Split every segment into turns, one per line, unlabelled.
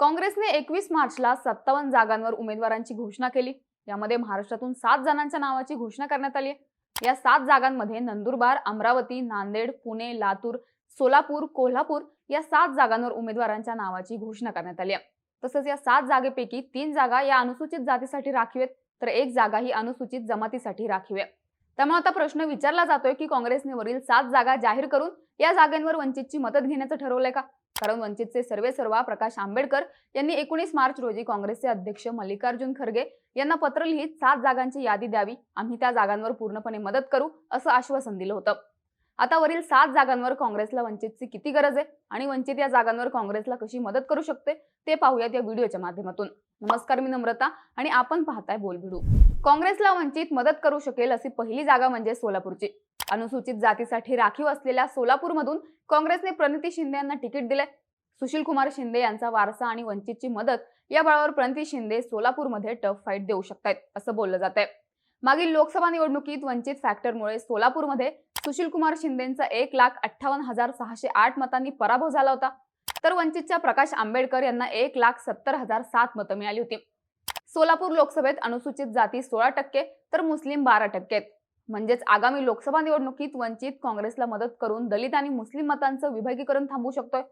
काँग्रेसने एकवीस मार्चला सत्तावन्न जागांवर उमेदवारांची घोषणा केली. यामध्ये महाराष्ट्रातून सात जणांच्या नावाची घोषणा करण्यात आली आहे. या सात जागांमध्ये नंदुरबार अमरावती नांदेड पुणे लातूर सोलापूर कोल्हापूर या सात जागांवर उमेदवारांच्या नावाची घोषणा करण्यात आली आहे. तसंच या सात जागेपैकी तीन जागा या अनुसूचित जातीसाठी राखीव आहेत. तर एक जागा ही अनुसूचित जमातीसाठी राखीव आहे. त्यामुळे आता प्रश्न विचारला जातोय की काँग्रेसने वरील सात जागा जाहीर करून या जागांवर वंचितची मदत घेण्याचं ठरवलंय का? कारण वंचितचे सर्वे सर्वा प्रकाश आंबेडकर यांनी एकोणीस मार्च रोजी काँग्रेसचे अध्यक्ष मल्लिकार्जुन खरगे यांना पत्र लिहित सात जागांची यादी द्यावी. आम्ही त्या जागांवर पूर्णपणे मदत करू असं आश्वासन दिलं होतं. आता वरील सात जागांवर काँग्रेसला वंचितची किती गरज आहे? आणि वंचित या जागांवर काँग्रेसला कशी मदत करू शकते? ते पाहूयात या व्हिडिओच्या माध्यमातून. नमस्कार मी नम्रता आणि आपण पाहताय बोलभिडू. काँग्रेसला वंचित मदत करू शकेल अशी पहिली जागा म्हणजे सोलापूरची. अनुसूचित जातीसाठी राखीव असलेल्या सोलापूरमधून काँग्रेसने प्रणिती शिंदे यांना तिकीट दिले सुशील कुमार शिंदे यांचा वारसा आणि वंचितची मदत या बळावर प्रणिती शिंदे सोलापूरमध्ये टफ फाईट देऊ शकतात असं बोललं जात आहे मागील लोकसभा निवडणुकीत वंचित फॅक्टरमुळे सोलापूरमध्ये सुशील कुमार शिंदेचा एक लाख अठ्ठावन्न हजार सहाशे आठ मतांनी पराभव झाला होता. तर वंचितच्या प्रकाश आंबेडकर यांना एक लाख सत्तर हजार सात मतं मिळाली होती. सोलापूर लोकसभेत अनुसूचित जाती सोळा टक्के तर मुस्लिम बारा टक्के. म्हणजेच आगामी लोकसभा निवडणुकीत वंचित काँग्रेसला मदत करून दलित आणि मुस्लिम मतांचं विभागीकरण थांबवू शकतोय.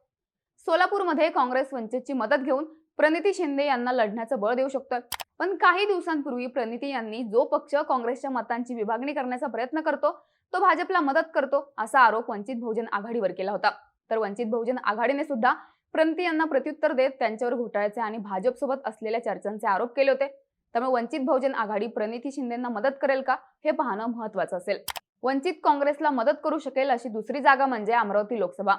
सोलापूरमध्ये काँग्रेस वंचितची मदत घेऊन प्रणिती शिंदे यांना लढण्याचं बळ देऊ शकतोय. पण काही दिवसांपूर्वी प्रणिती यांनी जो पक्ष काँग्रेसच्या मतांची विभागणी करण्याचा प्रयत्न करतो तो भाजपला मदत करतो असा आरोप वंचित बहुजन आघाडीवर केला होता. तर वंचित बहुजन आघाडीने सुद्धा प्रंती यांना प्रत्युत्तर देत त्यांच्यावर घोटाळ्याचे आणि भाजपसोबत असलेल्या चर्चांचे आरोप केले होते. त्यामुळे वंचित बहुजन आघाडी प्रणिती शिंदेंना मदत करेल का हे पाहणं महत्वाचं असेल. वंचित काँग्रेसला मदत करू शकेल अशी दुसरी जागा म्हणजे अमरावती लोकसभा.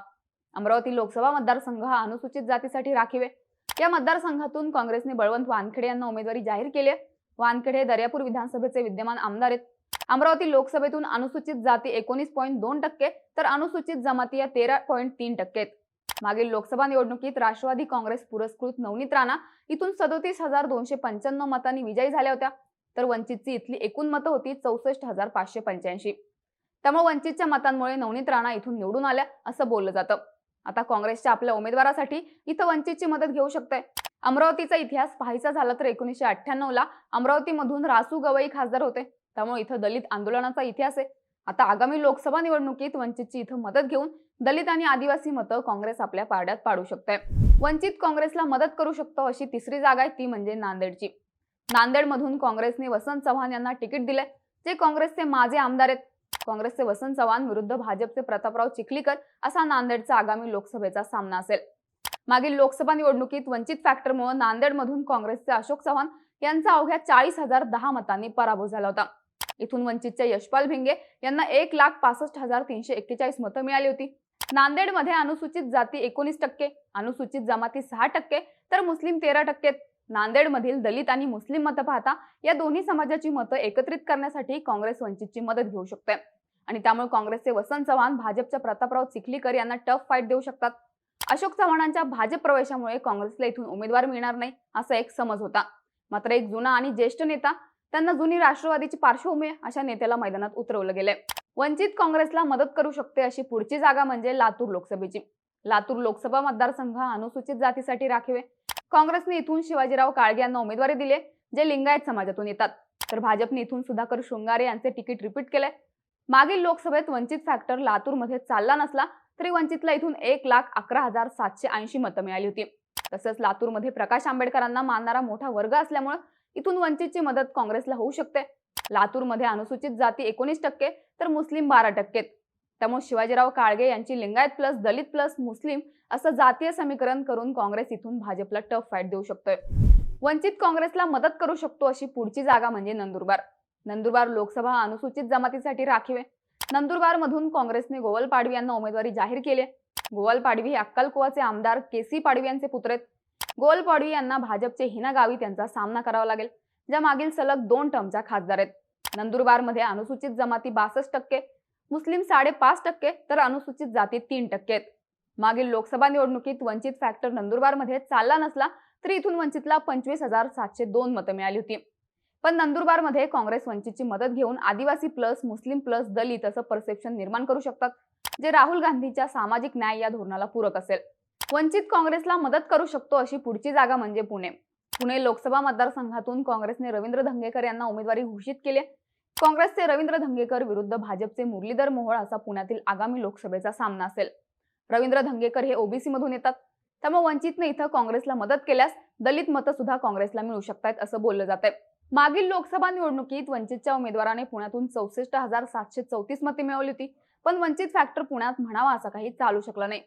अमरावती लोकसभा मतदारसंघ हा अनुसूचित जातीसाठी राखीव आहे. या मतदारसंघातून काँग्रेसने बळवंत वानखेडे यांना उमेदवारी जाहीर केली आहे. वानखेडे हे दर्यापूर विधानसभेचे विद्यमान आमदार आहेत. अमरावती लोकसभेतून अनुसूचित जाती एकोणीस पॉईंट दोन टक्के तर अनुसूचित जमाती या तेरा पॉईंट तीन टक्के मागील लोकसभा निवडणुकीत राष्ट्रवादी काँग्रेस पुरस्कृत नवनीत राणा इथून सदोतीस हजार दोनशे पंच्याण्णव मतांनी विजयी झाल्या होत्या. तर वंचितची इथली एकूण मतं होती चौसष्ट हजार पाचशे पंच्याऐंशी. त्यामुळे वंचितच्या मतांमुळे नवनीत राणा इथून निवडून आल्या असं बोललं जातं. आता काँग्रेसच्या आपल्या उमेदवारासाठी इथं वंचितची मदत घेऊ शकते अमरावतीचा इतिहास पाहायचा झाला तर एकोणीसशे अठ्ठ्याण्णव ला अमरावतीमधून रासू गवई खासदार होते. त्यामुळे इथं दलित आंदोलनाचा इतिहास आहे. आता आगामी लोकसभा निवडणुकीत वंचितची इथं मदत घेऊन दलित आणि आदिवासी मतं काँग्रेस आपल्या पारड्यात पाडू शकते वंचित काँग्रेसला मदत करू शकतो अशी तिसरी जागा आहे ती म्हणजे नांदेडची. नांदेडमधून काँग्रेसने वसंत चव्हाण यांना तिकीट दिले जे काँग्रेसचे माझे आमदार आहेत. काँग्रेसचे वसंत चव्हाण विरुद्ध भाजपचे प्रतापराव चिखलीकर असा नांदेडचा आगामी लोकसभेचा सामना असेल. मागील लोकसभा निवडणुकीत वंचित फॅक्टरमुळे नांदेडमधून काँग्रेसचे अशोक चव्हाण यांचा अवघ्या चाळीस हजार दहा मतांनी पराभव झाला होता. इथून वंचितचे यशपाल भिंगे यांना एक लाख पासष्ट हजार तीनशे एक्केचाळीस मतं मिळाली होती. नांदेडमध्ये अनुसूचित जाती एकोणीस टक्के अनुसूचित जमाती सहा टक्के तर मुस्लिम तेरा टक्के. नांदेडमधील दलित आणि मुस्लिम मतं पाहता या दोन्ही समाजाची मतं एकत्रित करण्यासाठी काँग्रेस वंचितची मदत घेऊ शकते. आणि त्यामुळे काँग्रेसचे वसंत चव्हाण भाजपच्या प्रतापराव चिखलीकर यांना टफ फाईट देऊ शकतात. अशोक चव्हाणांच्या भाजप प्रवेशामुळे काँग्रेसला इथून उमेदवार मिळणार नाही असा एक समज होता. मात्र एक जुना आणि ज्येष्ठ नेता त्यांना जुनी राष्ट्रवादीची पार्श्वभूमी अशा नेत्याला मैदानात उतरवलं गेलंय. वंचित काँग्रेसला मदत करू शकते अशी पुढची जागा म्हणजे लातूर लोकसभेची. लातूर लोकसभा मतदारसंघ अनुसूचित जातीसाठी राखीव आहे. काँग्रेसने इथून शिवाजीराव काळगे यांना उमेदवारी दिले जे लिंगायत समाजातून येतात. तर भाजपने इथून सुधाकर शृंगारे यांचे तिकीट रिपीट केले मागील लोकसभेत वंचित फॅक्टर लातूरमध्ये चालला नसला तरी वंचितला इथून एक लाख अकरा हजार सातशे ऐंशी मतं मिळाली होती. तसंच लातूरमध्ये प्रकाश आंबेडकरांना मानणारा मोठा वर्ग असल्यामुळे इथून वंचितची मदत काँग्रेसला होऊ शकते. लातूरमध्ये अनुसूचित जाती एकोणीस टक्के तर मुस्लिम बारा टक्के त्यामुळे शिवाजीराव काळगे यांची Lingayat plus Dalit plus Muslim असं जातीय समीकरण करून काँग्रेस इथून भाजपला टफ फाईट देऊ शकतोय. वंचित काँग्रेसला मदत करू शकतो अशी पुढची जागा म्हणजे नंदुरबार. नंदुरबार लोकसभा अनुसूचित जमातीसाठी राखीव आहे. नंदुरबार मधून काँग्रेसने गोवल पाडवी यांना उमेदवारी जाहीर केली गोवल पाडवी हे अक्कलकुवाचे आमदार के सी पाडवी यांचे पुत्र आहेत. गोल पाडवी यांना भाजपचे हिना गावित यांचा सामना करावा लागेल. ज्या मागील सलग दोन टर्मच्या खासदार आहेत. नंदुरबारमध्ये अनुसूचित जमाती बासष्ट टक्के मुस्लिम साडेपाच टक्के तर अनुसूचित जाती तीन टक्के आहेत. मागील लोकसभा निवडणुकीत वंचित फॅक्टर नंदुरबारमध्ये चालला नसला तरी इथून वंचितला पंचवीस हजार सातशे दोन मतं मिळाली होती. पण नंदुरबारमध्ये काँग्रेस वंचितची मदत घेऊन आदिवासी प्लस मुस्लिम प्लस दलित असं परसेप्शन निर्माण करू शकतात जे राहुल गांधीच्या सामाजिक न्याय या धोरणाला पूरक असेल. वंचित काँग्रेसला मदत करू शकतो अशी पुढची जागा म्हणजे पुणे. पुणे लोकसभा मतदारसंघातून काँग्रेसने रवींद्र धंगेकर यांना उमेदवारी घोषित केली आहे. काँग्रेसचे रवींद्र धंगेकर विरुद्ध भाजपचे मुरलीधर मोहोळ असा पुण्यातील आगामी लोकसभेचा सामना असेल. रवींद्र धंगेकर हे ओबीसी मधून येतात. त्यामुळे वंचितने इथं काँग्रेसला मदत केल्यास दलित मतं सुद्धा काँग्रेसला मिळू शकतात असं बोललं जात मागील लोकसभा निवडणुकीत वंचितच्या उमेदवाराने पुण्यातून चौसष्ट हजार सातशे चौतीस मते मिळवली होती. पण वंचित फॅक्टर पुण्यात म्हणावा असं काही चालू शकलं नाही.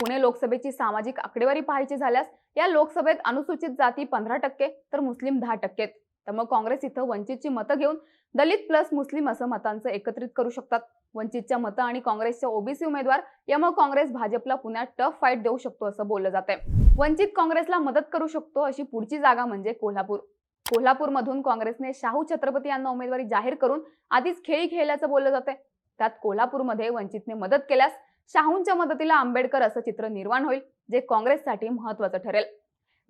पुणे लोकसभेची सामाजिक आकडेवारी पाहायची झाल्यास या लोकसभेत अनुसूचित जाती पंधरा टक्के तर मुस्लिम दहा टक्के. तर त्यामुळे काँग्रेस इथं वंचितची मतं घेऊन दलित प्लस मुस्लिम असं मतांचं एकत्रित करू शकतात. वंचितच्या मतं आणि काँग्रेसच्या ओबीसी उमेदवार यामुळे काँग्रेस भाजपला पुण्यात टफ फाईट देऊ शकतो असं बोललं जात वंचित काँग्रेसला मदत करू शकतो अशी पुढची जागा म्हणजे कोल्हापूर. कोल्हापूरमधून काँग्रेसने शाहू छत्रपती यांना उमेदवारी जाहीर करून आधीच खेळी खेळल्याचं बोललं जाते त्यात कोल्हापूरमध्ये वंचितने मदत केल्यास शाहूंच्या मदतीला आंबेडकर असं चित्र निर्माण होईल जे काँग्रेससाठी महत्वाचं ठरेल.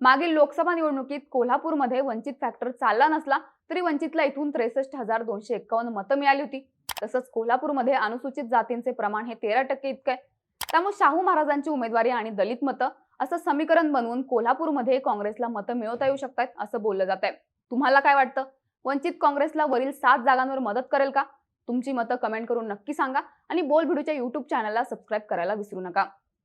मागील लोकसभा निवडणुकीत कोल्हापूरमध्ये वंचित फॅक्टर चालला नसला तरी वंचितला इथून त्रेसष्ट हजार दोनशे एक्कावन्न मतं मिळाली होती. तसंच कोल्हापूरमध्ये अनुसूचित जातींचे प्रमाण हे तेरा टक्के इतकं आहे. त्यामुळे शाहू महाराजांची उमेदवारी आणि दलित मतं असं समीकरण बनवून कोल्हापूरमध्ये काँग्रेसला मतं मिळवता येऊ शकतात असं बोललं जात आहे तुम्हाला काय वाटतं? वंचित काँग्रेसला वरील सात जागांवर मदत करेल का? तुमची मतं कमेंट करून नक्की सांगा आणि बोल भिडूच्या युट्यूब चॅनलला सबस्क्राईब करायला विसरू नका.